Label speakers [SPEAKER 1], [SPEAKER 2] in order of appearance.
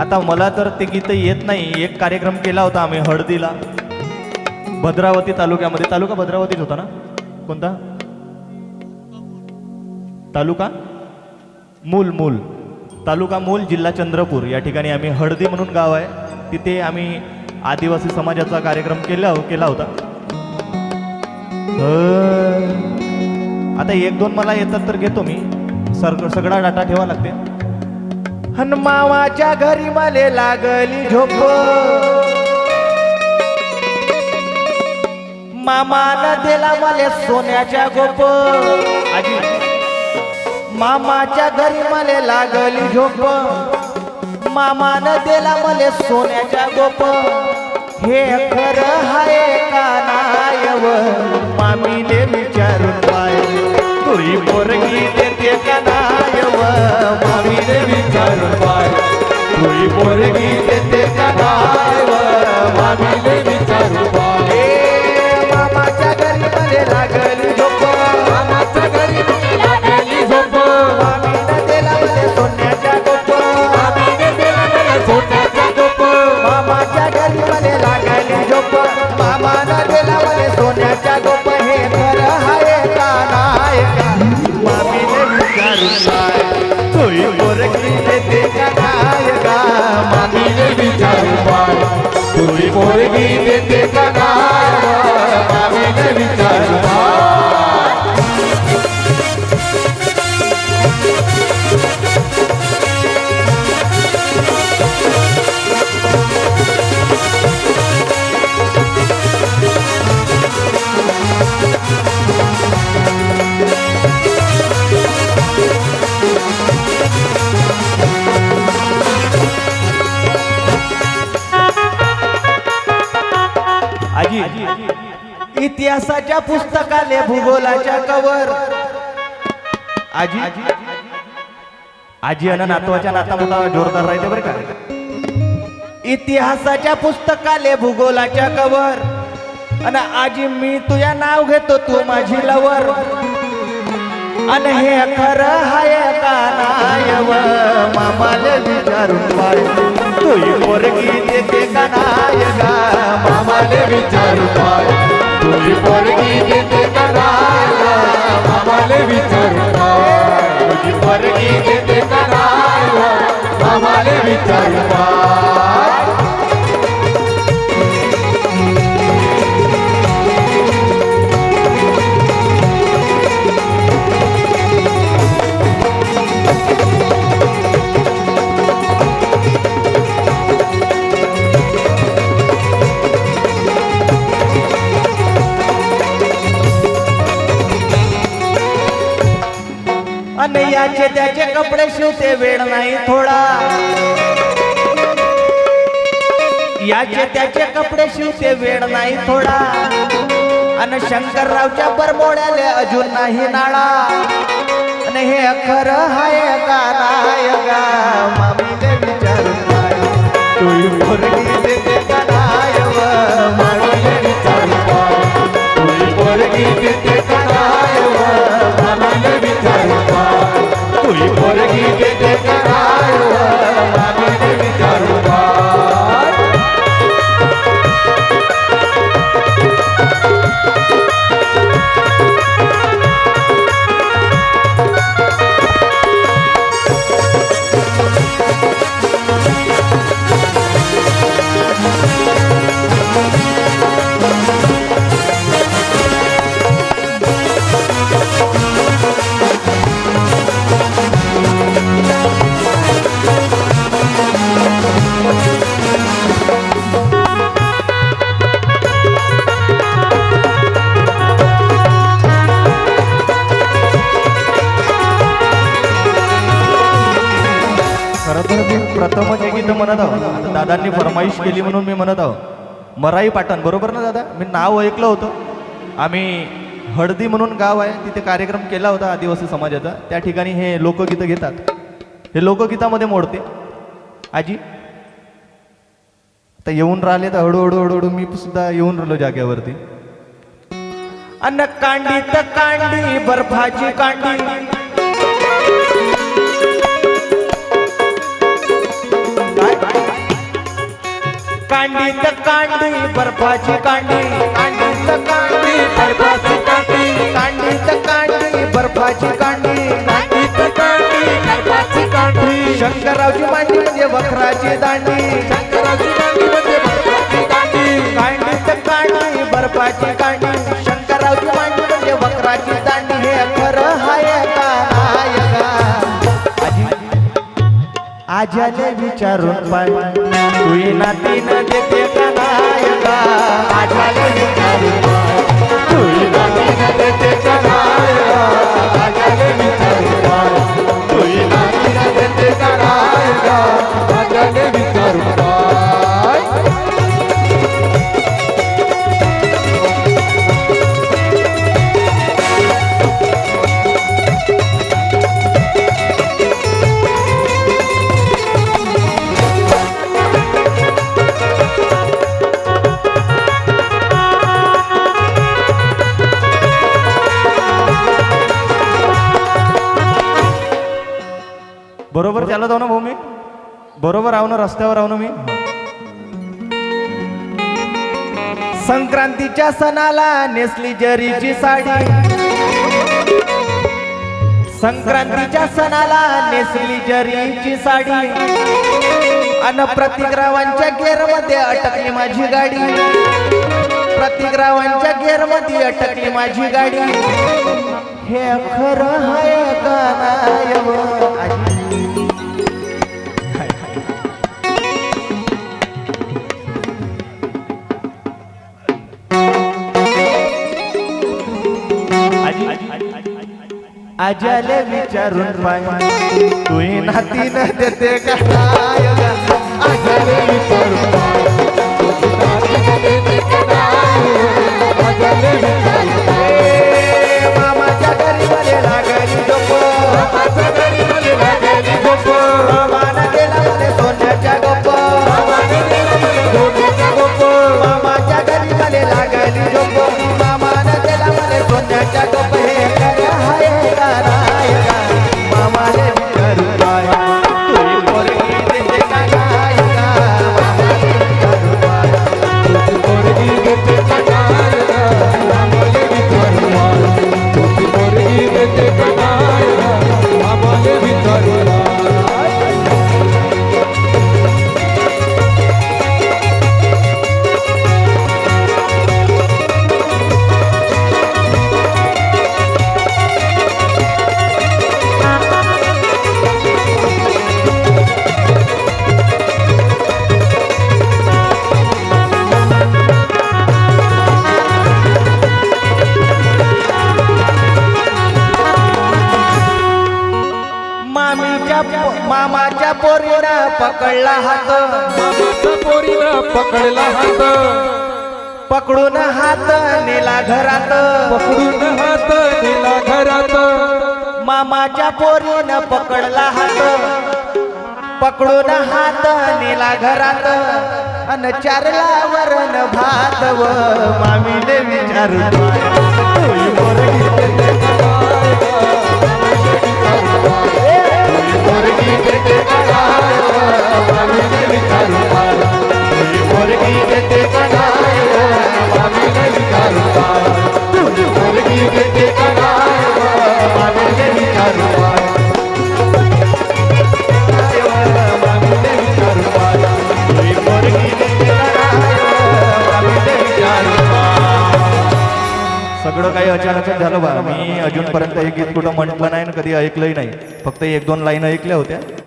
[SPEAKER 1] आता मला तर ते गीत येत नाही. एक कार्यक्रम केला होता आम्ही हळदीला. भद्रावती तालुक्यामध्ये. तालुका भद्रावतीच होता ना? कोणता? तालुका? मूल मूल. तालुका मूल जिल्हा चंद्रपूर. या ठिकाणी आम्ही हळदी म्हणून गाव आहे. तिथे आम्ही आदिवासी समाजाचा कार्यक्रम केला केला होता. आता एक दोन मला येतात तर घेतो मी. सर सगळा डाटा ठेवा लागते. हनुमावाच्या घरी मले लागली झोप. मामानं दिला मले सोन्याच्या गोप. मामाच्या घरी मले लागली झोप. मामानं दिला मले सोन्याच्या गोप. हे खरं हाय का नायव मामीने विचारून पाय. तुरी पोरगी देते का विचारून पाय तुरी पोरगी देते का नायव विचारून पाय मामाच्या घरी मध्ये लागली विचारून इतिहासाच्या पुस्तकाले भूगोलाच्या कवर आजी आजी आणि नातवाच्या नाता मोठा जोरदार राहते बरं का? इतिहासाच्या पुस्तकाले भूगोलाच्या कवर आणि आजी मी तुझ्या नाव घेतो तू माझी लवर आणि हे खरं हाय का नायव मामाले विचारून पाय. तुही पोरगी देते का नाय गा?
[SPEAKER 2] मामाने विचारू पाय. पोरगी
[SPEAKER 1] आणि याचे त्याचे कपडे शिवते वेळ नाही थोडा. याचे त्याचे कपडे शिवते वेळ नाही थोडा. अन शंकररावच्या बरमोड्याले अजून नाही नाळा. आणि हे खरं हाय का प्रथमच एक गीत म्हणत आहो आता दादांनी फरमाईश केली म्हणून मी म्हणत आहो मराई पाटण बरोबर ना दादा? मी नाव ऐकलं होतं. आम्ही हळदी म्हणून गाव आहे तिथे कार्यक्रम केला होता आदिवासी समाजाचा. त्या ठिकाणी हे लोकगीतं घेतात. हे लोकगीतामध्ये मोडते. आजी आता येऊन राहिले तर हळूहळू हळूहळू मी सुद्धा येऊन राहिलो जाग्यावरती अन्न कांडी तर कांडी बर्फाची कांडी. कांडीत कांडी बर्फाची कांडी. कांडीत कांडी
[SPEAKER 2] बर्फाची कांडी.
[SPEAKER 1] कांडी तर कांडी बर्फाची कांडी.
[SPEAKER 2] कांडी तर कांडी बर्फाची कांडी.
[SPEAKER 1] शंकररावची मांडी म्हणजे वखराची दांडी.
[SPEAKER 2] शंकराची मांडी म्हणजे बर्फाची कांडी
[SPEAKER 1] तर कांडी बर्फाची कांडी. शंकररावची मांडी म्हणजे वखराची दांडी. हे खरं हाय का नाय आजी आज्याले विचारून पाय तुही नातीनं देते का नाय बरोबर आहो ना रस्त्यावर आहो ना मी. संक्रांतीच्या सणाला नेसली जरीची साडी. संक्रांतीच्या सणाला नेसली जरीची साडी. अन प्रतिग्रावांच्या गेरमध्ये अटकली माझी गाडी. प्रतिग्रावांच्या गेरमध्ये अटकली माझी गाडी. हे खरं हाय का नाय आज्याले विचारून पाय. तुही नाती न देते का?
[SPEAKER 2] आज्याले
[SPEAKER 1] पकडला हात.
[SPEAKER 2] पोरीनं पकडला हात.
[SPEAKER 1] पकडून हात नेला घरात.
[SPEAKER 2] पकडून हात दिला घरात.
[SPEAKER 1] मामाच्या पोरीनं पकडला हात. पकडून हात नेला घरात. अन चारला वरण भात व मामीले विचारू कधी ऐकलंही नाही. फक्त एक दोन लाईन ऐकल्या होत्या.